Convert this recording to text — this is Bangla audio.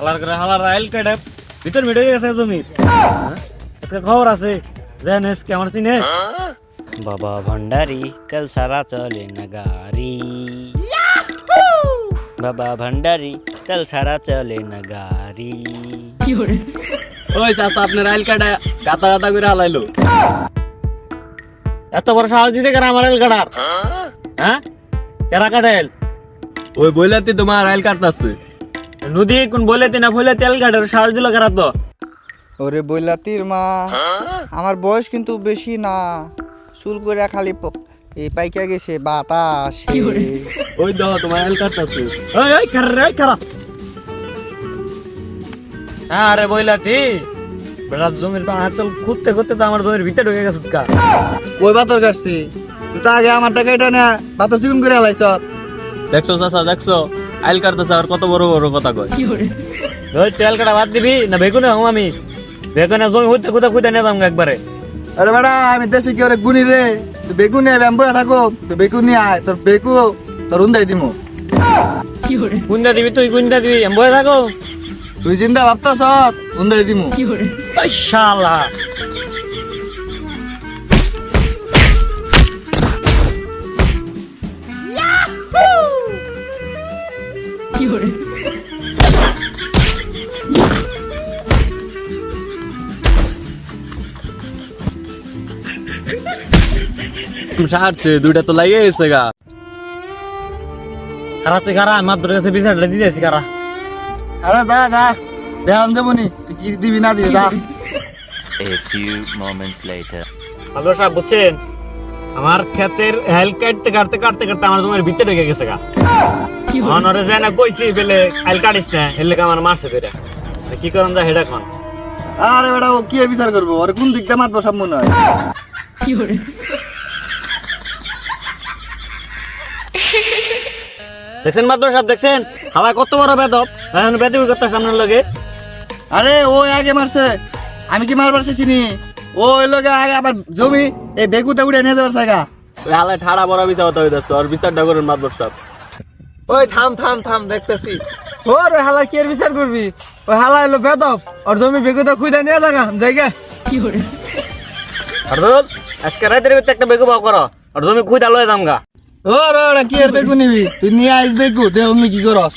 হালার করে হালার আইল কেটে ভিতর মিটে গেছে জমির। আজকে খবর আছে জানেস কে আমার চিনে। বাবা ভণ্ডারি তেল সারা চলে না গাড়ি। বাবা ভণ্ডারি তেল সারা চলে না গাড়ি। ওই চাচা আপনার আইল কাটা গাতা গাতা করে হালাইলো। এত বড় সাহস দিতে কেন আমার আইল কাটার? হ্যাঁ? কেরা কাটেল ওই বইলাতে তোমার আইল কাটতাছে। নদী কোন বলে না বলে তেল কাটার সাহস দিল কেরা তো? ওরে বইলাতির মা আমার বয়স কিন্তু বেশি না। চুল করে খালি এই পাইকা গেছে বাতাস। ওই দাও তোমার কাটতাছে ওই ওই কারা রে কারা হ্যাঁ আরে বইলাতি বেড়া জমির পা হাতল খুঁজতে খুঁজতে তো আমার জমির ভিতরে ঢুকে গেছে কা ওই বাতর কাটছি তুই তো আগে আমার টাকা এটা না বাতর চিকুন করে হালাইছ দেখছ চাচা দেখছ? আইল কাটতাছে আর কত বড় বড় কথা কয়? ওই তেল কাটা বাদ দিবি না বেগুনে হম আমি। বেগুনে জমি হইতে খুঁজে খুঁজে নিয়ে যাব একবারে। আরে বেটা আমি দেশে কি ওরে গুনি রে? তুই বেগুন নিয়ে ব্যাম্বো থাকো তুই বেগুন নিয়ে আয় তোর বেগু তোর উন্দাই দিমু। কুন্দা দিবি তুই কুন্দা দিবি আমি বয়ে থাকো। তুই চিন্তা ভাবতাছ উন্দাই দিমু। ওই শালা সারছে দুইটা তো লাগিয়ে গেছে গা। কারা তুই কারা আমার তোর কাছে বিচারটা দিতেছি কারা আরে দা দা দেখান যাবনি। তুই কি দিবি না দিবি দা। A few moments later. Hello সাহেব বুঝছেন? আমার ক্ষেতের হেল কাটতে কাটতে কাটতে কাটতে আমার জমির ভিতরে ঢুকে গেছে গা। অনরে যায় না কইছি বেলে আইল কাটিস না এলে আমার মারছে ধরে কি করন যা হেডা খান? আরে বেটা ও কি আর বিচার করব? ওরে কোন দিক দিয়ে মাতবো সব মনে হয়। দেখছেন মাত্র সাহেব দেখছেন? হাওয়ায় কত বড় বেদব। এখন বেদবি করতে সামনের লগে। আরে ও আগে মারছে। আমি কি মারবার চিনি ও ওই লোকে আগে আবার জমি এই বেগুতে উড়ে নিয়ে যাবার জায়গা। ওই হালায় ঠাড়া বড় বিচার হতে হইতাছে আর বিচারটা করেন মাতবর সাহেব। ওই থাম থাম থাম দেখতেছি। ওর ওই হালা কি আর বিচার করবি? ওই হালা এলো বেদব ওর জমি বেগুতে খুঁজে নিয়ে থাকা জায়গা। আর আজকে রাতের ভিতরে একটা বেগু পাও করো আর জমি খুঁজা লয়ে যাম গা ও রে কি আর বেগু নিবি? তুই নিয়ে আইস বেগু দেহ কি করস?